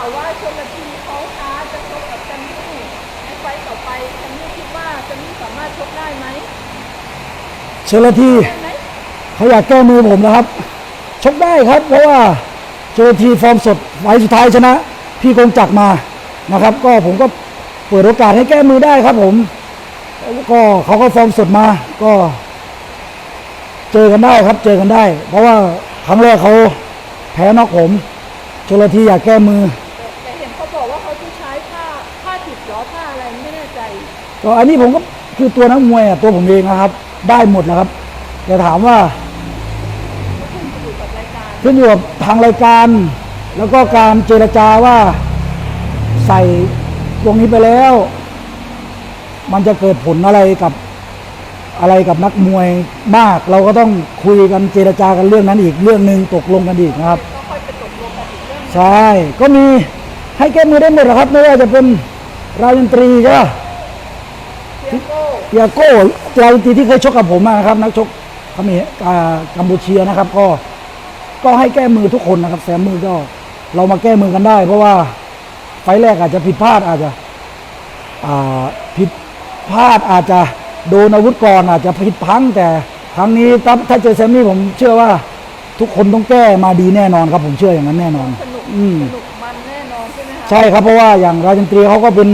าวว่าชนละทีเขาท้าจะชกกับแซมมี่ในไฟต์ต่อไปแซมมี่คิดว่าแซมมี่สามารถชกได้ไหมเชลทีได้ไหมเขาอยากแก้มือผมนะครับ ชกได้ครับ เพราะว่าเชลทีฟอร์มสดไฟล์สุดท้ายชนะ พี่กงจักรมานะครับ ก็ผมก็เปิดโอกาสให้แก้มือได้ครับ ผมก็เขาก็ฟอร์มสดมา ก็ เจอกันได้ครับ เจอกันได้ เพราะว่าครั้งแรกเขาแพ้นอกผม เชลทีอยากแก้มือแต่แต่เห็นเขาบอกว่าเขาจะใช้ผ้าผ้าถิบล้อผ้าอะไรไม่แน่ใจก็อันนี้ผมก็คือตัวนักมวยอะตัวผมเองนะครับ ได้หมดนะครับแต่ถามว่าขึ้นอยู่กับรายการขึ้นอยู่กับทางรายการ แล้วก็การเจรจาว่าใส่ตรงนี้ไปแล้ว มันจะเกิดผลอะไรกับอะไรกับนักมวยมาก เราก็ต้องคุยกันเจรจากันเรื่องนั้นอีกเรื่องหนึ่งตกลงกันอีกนะครับ ใช่ก็มีให้แก้มือได้หมดนะครับ ไม่ว่าจะเป็นรายดนตรีใช่ปะเทียโก้ยาโก้รายดนตรีที่เคยชกกับผมอะนะครับ นักชกเขมรอ่ากัมพูเชียนะครับ ก็ก็ให้แก้มือทุกคนนะครับแซมมือก็เรามาแก้มือกันได้ เพราะว่าไฟล์แรกอาจจะผิดพลาดอาจจะอ่าผิดพลาดอาจจะโดนอาวุธก่อนอาจจะผิดพลังแต่ครั้งนี้ถ้าถ้าเจอแซมมี่ผมเชื่อว่าทุกคนต้องแก้มาดีแน่นอนครับผมเชื่ออย่างนั้นแน่นอนสนุก อืม สนุกมันแน่นอนใช่ไหมคะใช่ครับเพราะว่าอย่างราชันตรีเขาก็เป็น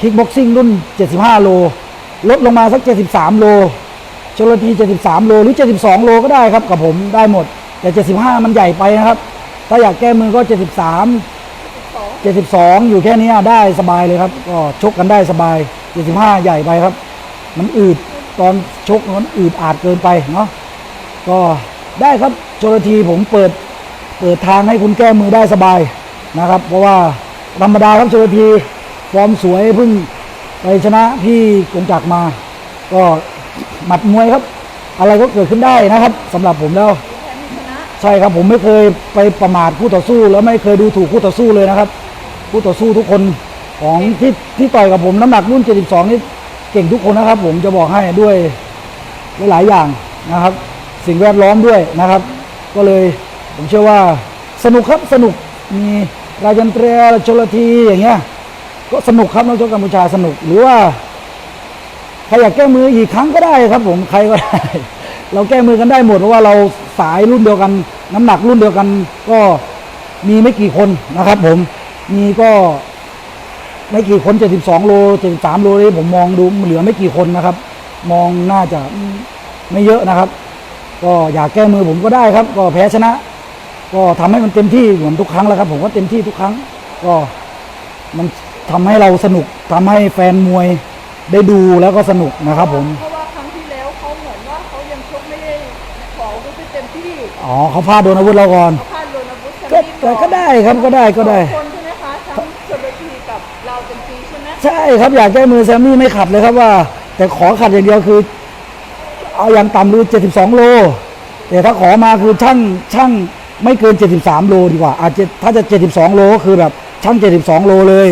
คิกบ็อกซิ่งรุ่น 75 โล ลดลงมาสัก 73 โลชลที73 โลหรือ 72 โลก็ได้ครับกับผมได้หมด แต่ 75 มันใหญ่ไปนะครับ ถ้าอยากแก้มือก็ 73 สอง72 อยู่แค่นี้ได้สบายเลยครับ ก็ชกกันได้สบาย 75 ใหญ่ไปครับ มันอืดตอนชกมันอืดอาดเกินไปเนาะก็ได้ครับชลทีผมเปิด เปิดทางให้คุณแก้มือได้สบายนะครับ เพราะว่าธรรมดาครับชลทีฟอร์มสวยเพิ่งไปชนะพี่กงจักมา ก็หมัดมวยครับ อะไรก็เกิดขึ้นได้นะครับสำหรับผมแล้วใช่ครับผมไม่เคยไปประมาทคู่ต่อสู้ แล้วไม่เคยดูถูกคู่ต่อสู้เลยนะครับคู่ต่อสู้ทุกคนของที่ที่ต่อยกับผมน้ำหนักรุ่น 72 นี่เก่งทุกคนนะครับ ผมจะบอกให้ด้วยหลายอย่างนะครับ สิ่งแวดล้อมด้วยนะครับ ก็เลย ผมเชื่อว่าสนุกครับสนุกมีราจันเตรียชลทีอย่างเงี้ยก็สนุกครับนักชกกัมพูชาสนุกหรือว่าใครอยากแก้มืออีกครั้งก็ได้ครับ ผมใครก็ได้ เราแก้มือกันได้หมดเพราะว่าเราสายรุ่นเดียวกัน น้ำหนักรุ่นเดียวกัน ก็มีไม่กี่คนนะครับ ผมมีก็ไม่กี่คน72โล73โลนี่ผมมองดูเหลือไม่กี่คนนะครับ มองน่าจะไม่เยอะนะครับ ก็อยากแก้มือผมก็ได้ครับ ก็แพ้ชนะ ก็ทำให้มันเต็มที่เหมือนทุกครั้งแล้วครับ ผมก็เต็มที่ทุกครั้ง ก็มันทำให้เราสนุกทำให้แฟนมวยได้ดูแล้วก็สนุกนะครับ ผมเพราะว่าครั้งที่แล้วเขาเหมือนว่าเขายังชกไม่ได้ขออาวุธไม่เต็มที่อ๋อเขาพลาดโดนอาวุธเราก่อนเขาพลาดโดนอาวุธแซมก็มี่แต่ก็ได้ครับก็ได้ก็ได้สองคนใช่ไหมคะทั้งชลทีกับเราเป็นปีใช่ไหมใช่ครับอยากแก้มือแซมมี่ไม่ขัดเลยครับว่า แต่ขอขัดอย่างเดียวคือ เอาอย่างต่ำคือ72 โล แต่ถ้าขอมาคือช่างช่าง ไม่เกิน 73 โลดีกว่าอาจจะถ้าจะ 72 โลก็คือแบบช่าง 72 โลเลย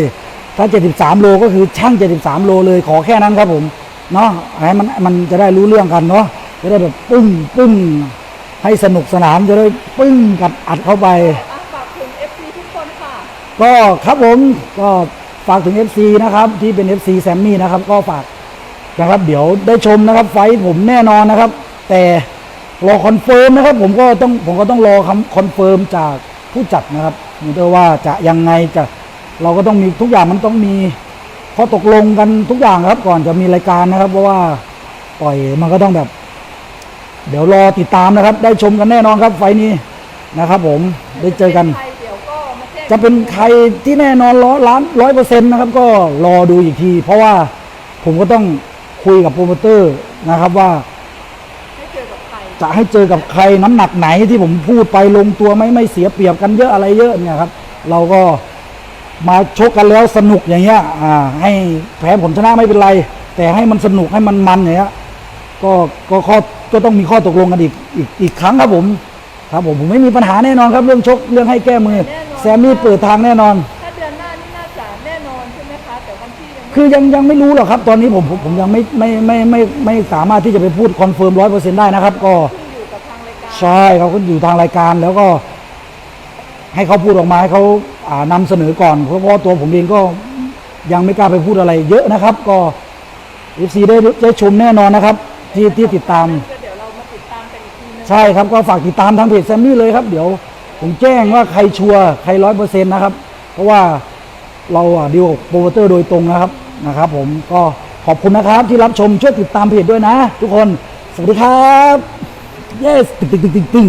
ถ้า 73 โลก็คือช่าง 73 โลเลย ขอแค่นั้นครับผม เนาะให้มันมันจะได้รู้เรื่องกันเนาะ จะได้แบบปึ้งปึ้งให้สนุกสนานจะได้ปึ้งกัดอัดเข้าไป อะฝากถึง FC ทุกคนค่ะ ก็ครับผมก็ฝากถึง FC นะครับที่เป็น FC แซมมี่นะครับก็ฝากนะครับเดี๋ยวได้ชมนะครับไฟท์ผมแน่นอนนะครับ แต่ รอคอนเฟิร์มนะครับ ผมก็ต้องผมก็ต้องรอคำคอนเฟิร์มจากผู้จัดนะครับเหมือนกับว่าจะยังไงจะเราก็ต้องมีทุกอย่างมันต้องมีข้อตกลงกันทุกอย่างครับก่อนจะมีรายการนะครับ เพราะว่าปล่อยมันก็ต้องแบบ เดี๋ยวรอติดตามนะครับ ได้ชมกันแน่นอนครับ ไฟท์นี้นะครับผมได้เจอกันใครเดี๋ยวก็มาแจ้งจะเป็นใครที่แน่นอนร้อยล้านร้อยเปอร์เซ็นต์นะครับ ก็รอดูอีกที เพราะว่าผมก็ต้องคุยกับโปรโมเตอร์นะครับว่า ให้เจอกับใคร จะให้เจอกับใครน้ำหนักไหนที่ผมพูดไปลงตัวไหมไม่เสียเปรียบกันเยอะอะไรเยอะเนี่ยครับ เราก็มาชกกันแล้วสนุกอย่างเงี้ยอ่าให้แพ้ผมชนะไม่เป็นไร แต่ให้มันสนุกให้มันมันอย่างเงี้ยก็ก็ข้อก็ต้องมีข้อตกลงกันอีกอีกอีกครั้งครับผม ครับผมผมไม่มีปัญหาแน่นอนครับเรื่องชกเรื่องให้แก้มือ แซมมี่เปิดทางแน่นอน คือยังยังไม่รู้หรอกครับ ตอนนี้ผมผมผมยังไม่ไม่ไม่ไม่ไม่สามารถที่จะไปพูดคอนเฟิร์มร้อยเปอร์เซ็นต์ได้นะครับ ก็ใช่เขาก็อยู่ทางรายการแล้วก็ ให้เขาพูดออกมาให้เขาอ่านำเสนอก่อนเพราะว่าตัวผมเองก็ยังไม่กล้าไปพูดอะไร เยอะนะครับ ก็เอฟซีได้ได้ชมแน่นอนนะครับ ที่ที่ติดตาม เดี๋ยวเรามาติดตามกันอีกทีนึงใช่ครับก็ฝากติดตามทางเพจแซมมี่เลยครับ เดี๋ยวผมแจ้งว่าใครชัวร์ใครร้อยเปอร์เซ็นต์นะครับ เพราะว่าเราอะดีลกับโปรโมเตอร์โดยตรงนะครับ นะครับผมก็ขอบคุณนะครับที่รับชมช่วยติดตามเพจด้วยนะ ทุกคน สวัสดีครับ yes ตึงตึงตึงติ๊ง